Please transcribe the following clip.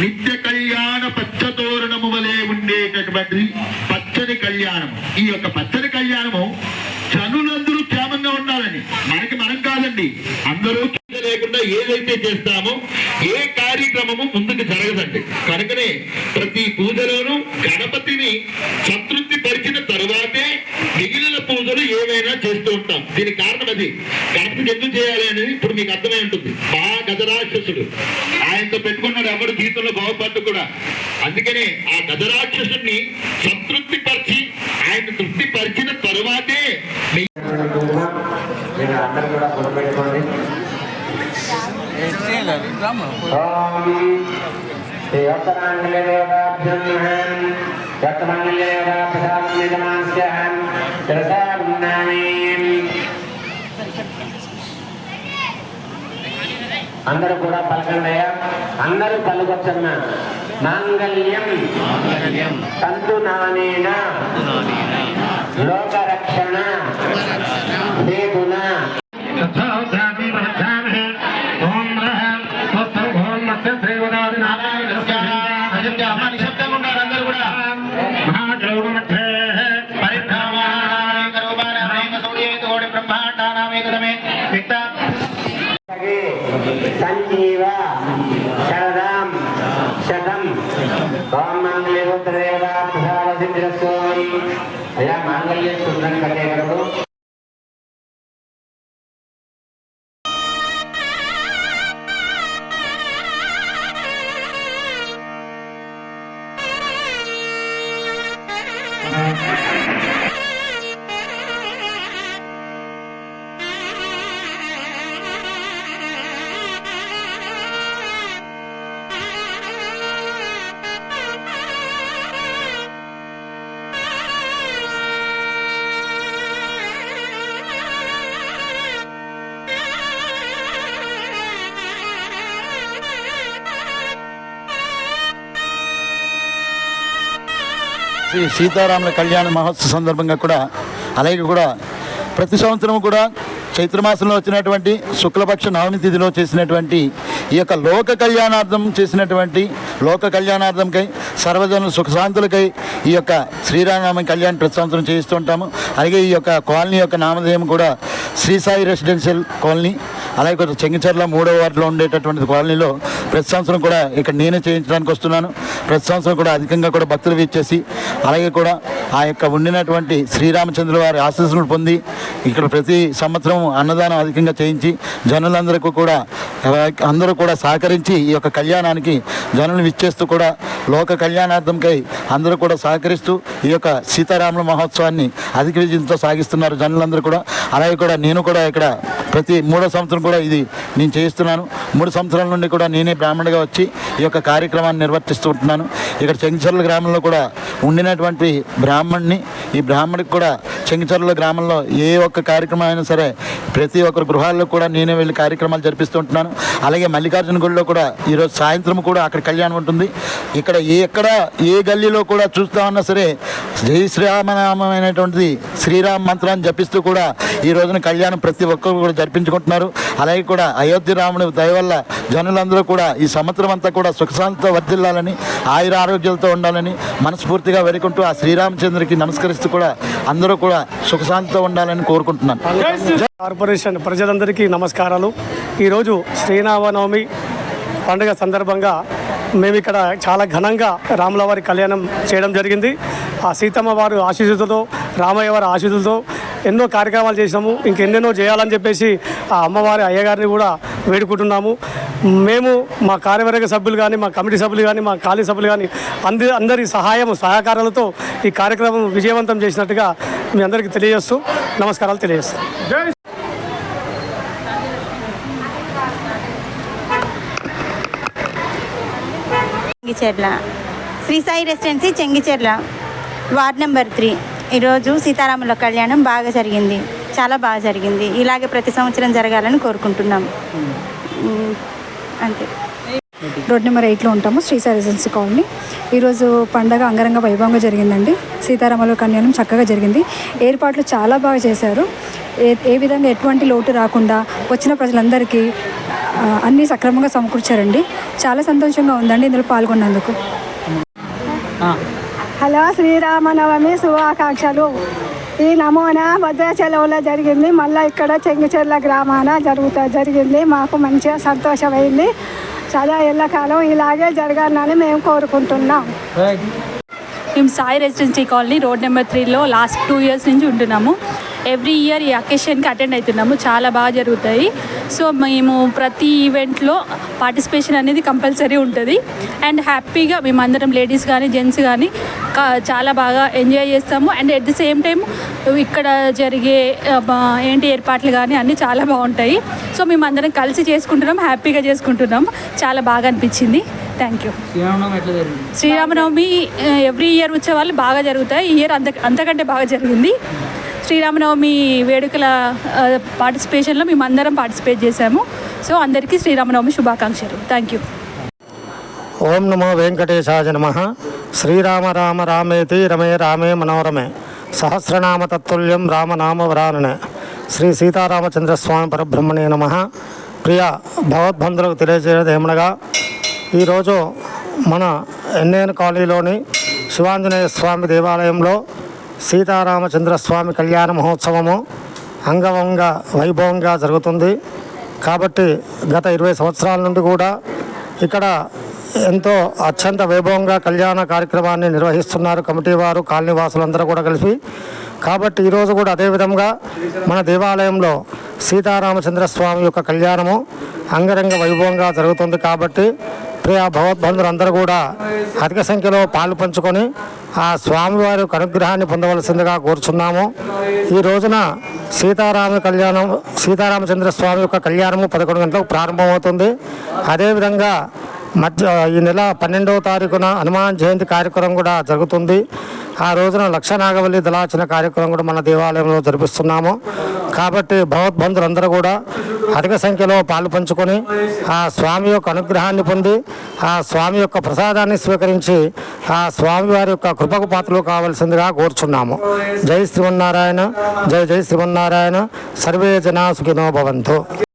నిత్య కళ్యాణ పచ్చతోరణము వలె ఉండేటటువంటి పచ్చని కళ్యాణం ఈ యొక్క పచ్చని కళ్యాణము జనులందరూ క్షేమంగా ఉండాలని. మనకి మనం కాదండి. అందరూ లేకుండా ఏదైతే చేస్తామో ఏ కార్యక్రమము ముందుకు జరగదండి. కనుకనే ప్రతి పూజలోనూ గణపతిని సంతృప్తి పరిచిన తరువాతే మిగిలిన పూజలు ఏమైనా చేస్తూ ఉంటాం. దీనికి కారణం అది. గణపతికి ఎందుకు చేయాలి అనేది ఇప్పుడు మీకు అర్థమై ఉంటుంది. మా గజరాక్షసుడు ఆయనతో పెట్టుకున్నాడు ఎవరు జీవితంలో బాగుపడ్డు కూడా. అందుకనే ఆ గజరాక్షసుడిని సంతృప్తి పరిచి ఆయన తృప్తి పరిచిన తరువాతే మీ అందరూ కూడా గుర్తుపెట్టుకోండి అందరూ కూడా పలకండయ్యా అందరూ పలుకొచ్చన్న మాంగళ్యం తంతు నానేన లోకరక్షణ హేతున జీవ శరదాం శతం. ఓం మంగళేవోత్తరేవా ప్రసాద సిద్ధిరస్సు అయ్యా మాంగళ్య సుందరం కట్టేగలడు శ్రీ సీతారాముల కళ్యాణ మహోత్సవ సందర్భంగా కూడా అలాగే కూడా ప్రతి సంవత్సరం కూడా చైత్రమాసంలో వచ్చినటువంటి శుక్లపక్ష నవమి తిథిలో చేసినటువంటి ఈ యొక్క లోక కళ్యాణార్థం చేసినటువంటి లోక కళ్యాణార్థంకై సర్వజనుల సుఖశాంతులకై ఈ యొక్క శ్రీరామనామ కళ్యాణ్ ప్రతి సంవత్సరం చేయిస్తూ ఉంటాము. అలాగే ఈ యొక్క కాలనీ యొక్క నామధేయం కూడా శ్రీసాయి రెసిడెన్షియల్ కాలనీ అలాగే కొంచెం చెంగిచర్ల మూడో వార్డులో ఉండేటటువంటి కాలనీలో ప్రతి సంవత్సరం కూడా ఇక్కడ నేనే చేయించడానికి వస్తున్నాను. ప్రతి సంవత్సరం కూడా అధికంగా కూడా భక్తులు ఇచ్చేసి అలాగే కూడా ఆ యొక్క ఉండినటువంటి శ్రీరామచంద్రుల వారి ఆశీస్సులు పొంది ఇక్కడ ప్రతి సంవత్సరం అన్నదానం అధికంగా చేయించి జనులందరికీ కూడా అందరూ కూడా సహకరించి ఈ యొక్క కళ్యాణానికి జనులు విచ్చేస్తూ కూడా లోక కళ్యాణార్థంకై అందరూ కూడా సహకరిస్తూ ఈ యొక్క సీతారాముల మహోత్సవాన్ని అధిక విజయంతో సాగిస్తున్నారు జనులందరూ కూడా. అలాగే కూడా నేను కూడా ఇక్కడ ప్రతి మూడో సంవత్సరం కూడా ఇది నేను చేయిస్తున్నాను. మూడు సంవత్సరాల నుండి కూడా నేనే బ్రాహ్మణుడిగా వచ్చి ఈ యొక్క కార్యక్రమాన్ని నిర్వర్తిస్తూ ఉంటున్నాను. ఇక్కడ చెంగిచర్ల గ్రామంలో కూడా ఉండినటువంటి బ్రాహ్మణ్ణి ఈ బ్రాహ్మడికి కూడా చెంగిచర్ల గ్రామంలో ఏ ఒక్క కార్యక్రమం అయినా సరే ప్రతి ఒక్కరు గృహాల్లో కూడా నేనే వెళ్ళి కార్యక్రమాలు జరిపిస్తూ ఉంటున్నాను. అలాగే మల్లికార్జున గుడిలో కూడా ఈరోజు సాయంత్రం కూడా అక్కడ కళ్యాణం ఉంటుంది. ఇక్కడ ఏ ఎక్కడ ఏ గల్లీలో కూడా చూస్తా ఉన్నా సరే జై శ్రీరామనామైనటువంటిది శ్రీరామ మంత్రాన్ని జపిస్తూ కూడా ఈ రోజున కళ్యాణం ప్రతి ఒక్కరు కూడా జరిపించుకుంటున్నారు. అలాగే కూడా అయోధ్య రాముడి దయ వల్ల జనులందరూ కూడా ఈ సంవత్సరం అంతా కూడా సుఖశాంతితో వర్ధిల్లాలని ఆయుర ఆరోగ్యాలతో ఉండాలని మనస్ఫూర్తిగా వేడుకుంటూ ఆ శ్రీరామచంద్రుడికి నమస్కరిస్తూ కూడా అందరూ కూడా సుఖశాంతితో ఉండాలని కోరుకుంటున్నాను. కార్పొరేషన్ ప్రజలందరికీ నమస్కారాలు. ఈరోజు శ్రీరామనవమి పండుగ సందర్భంగా మేము ఇక్కడ చాలా ఘనంగా రాములవారి కళ్యాణం చేయడం జరిగింది. ఆ సీతమ్మ వారి ఆశీస్సులతో రామయ్య వారి ఆశీస్సులతో ఎన్నో కార్యక్రమాలు చేసినాము. ఇంకెన్నెన్నో చేయాలని చెప్పేసి ఆ అమ్మవారి అయ్యగారిని కూడా వేడుకుంటున్నాము. మేము మా కార్యవర్గ సభ్యులు కానీ మా కమిటీ సభ్యులు కానీ మా ఖాళీ సభ్యులు కానీ అంది అందరి సహాయం సహకారాలతో ఈ కార్యక్రమం విజయవంతం చేసినట్టుగా మీ అందరికీ తెలియజేస్తూ నమస్కారాలు తెలియజేస్తాం. Chengicherla Sri Sai residency Chengicherla. Ward number three. ఈరోజు సీతారాముల కళ్యాణం బాగా జరిగింది. చాలా బాగా జరిగింది. ఇలాగే ప్రతి సంవత్సరం జరగాలని కోరుకుంటున్నాం. అంతే. రోడ్ నెంబర్ ఎయిట్లో ఉంటాము శ్రీసాయి రెసిడెన్సీ కాలనీ. ఈరోజు పండగ అంగరంగ వైభవంగా జరిగిందండి. సీతారాముల కళ్యాణం చక్కగా జరిగింది. ఏర్పాట్లు చాలా బాగా చేశారు. ఏ ఏ విధంగా ఎటువంటి లోటు రాకుండా వచ్చిన ప్రజలందరికీ అన్నీ సక్రమంగా సమకూర్చారండి. చాలా సంతోషంగా ఉందండి ఇందులో పాల్గొన్నందుకు. హలో శ్రీరామనవమి శుభాకాంక్షలు. ఈ నమూనా భద్రాచలంలో జరిగింది. మళ్ళీ ఇక్కడ చెంగిచెర్ల గ్రామాన జరుగుతా జరిగింది. మాకు మంచిగా సంతోషమైంది. సదా ఎల్లకాలం ఇలాగే జరగాలని మేము కోరుకుంటున్నాం. మేము Sai residency colony road number త్రీలో లాస్ట్ టూ ఇయర్స్ నుంచి ఉంటున్నాము. ఎవ్రీ ఇయర్ ఈ అకేషన్కి అటెండ్ అవుతున్నాము. చాలా బాగా జరుగుతాయి. సో మేము ప్రతి ఈవెంట్లో పార్టిసిపేషన్ అనేది కంపల్సరీ ఉంటుంది. అండ్ హ్యాపీగా మేమందరం లేడీస్ కానీ జెంట్స్ కానీ చాలా బాగా ఎంజాయ్ చేస్తాము. And at the same time ఇక్కడ జరిగే ఏంటి ఏర్పాట్లు కానీ అన్నీ చాలా బాగుంటాయి. సో మేమందరం కలిసి చేసుకుంటున్నాం హ్యాపీగా చేసుకుంటున్నాం. చాలా బాగా అనిపించింది. Thank you Sri Rama Navami every year ఉత్సవాలు బాగా జరుగుతాయి. ఈ ఇయర్ అంత అంతకంటే బాగా జరిగింది. శ్రీరామనవమి వేడుకల పార్టిసిపేషన్లో మేము అందరం పార్టిసిపేట్ చేశాము. సో అందరికీ శ్రీరామనవమి శుభాకాంక్షలు. థ్యాంక్ యూ ఓం నమో వెంకటేశాయ నమ. శ్రీరామ రామ రామేతి రమే రామే మనోరమే. సహస్రనామ తత్తుల్యం రామనామ వరాననే. శ్రీ సీతారామచంద్రస్వామి పరబ్రహ్మణే నమ. ప్రియ భగవద్బంధులకు తెలియజేయడం ఏమనగా ఈరోజు మన ఎన్నేను కాలనీలోని శివాంజనేయ స్వామి దేవాలయంలో సీతారామచంద్రస్వామి కళ్యాణ మహోత్సవము అంగవంగ వైభవంగా జరుగుతుంది. కాబట్టి గత ఇరవై సంవత్సరాల నుండి కూడా ఇక్కడ ఎంతో అత్యంత వైభవంగా కళ్యాణ కార్యక్రమాన్ని నిర్వహిస్తున్నారు కమిటీ వారు కాలనీవాసులందరూ కూడా కలిసి. కాబట్టి ఈరోజు కూడా అదేవిధంగా మన దేవాలయంలో సీతారామచంద్ర స్వామి యొక్క కళ్యాణము అంగరంగ వైభవంగా జరుగుతుంది. కాబట్టి ప్రియ భగవద్బంధులందరూ కూడా అధిక సంఖ్యలో పాలు పంచుకొని ఆ స్వామివారి యొక్క అనుగ్రహాన్ని పొందవలసిందిగా కోరుచున్నాము. ఈ రోజున సీతారామ కళ్యాణం సీతారామచంద్ర స్వామి యొక్క కళ్యాణము పదకొండు గంటలకు ప్రారంభమవుతుంది. అదేవిధంగా మధ్య ఈ నెల పన్నెండవ తారీఖున హనుమాన్ జయంతి కార్యక్రమం కూడా జరుగుతుంది. ఆ రోజున లక్ష నాగవల్లి దళాచన కార్యక్రమం కూడా మన దేవాలయంలో జరిపిస్తున్నాము. కాబట్టి భగవద్బంధులందరూ కూడా అధిక సంఖ్యలో పాలు పంచుకొని ఆ స్వామి యొక్క అనుగ్రహాన్ని పొంది ఆ స్వామి యొక్క ప్రసాదాన్ని స్వీకరించి ఆ స్వామి వారి యొక్క కృపకు పాత్రలు కావాల్సిందిగా కోరుచున్నాము. జై శ్రీమన్నారాయణ జై జై శ్రీమన్నారాయణ. సర్వే జనా సుఖినో భవంతు.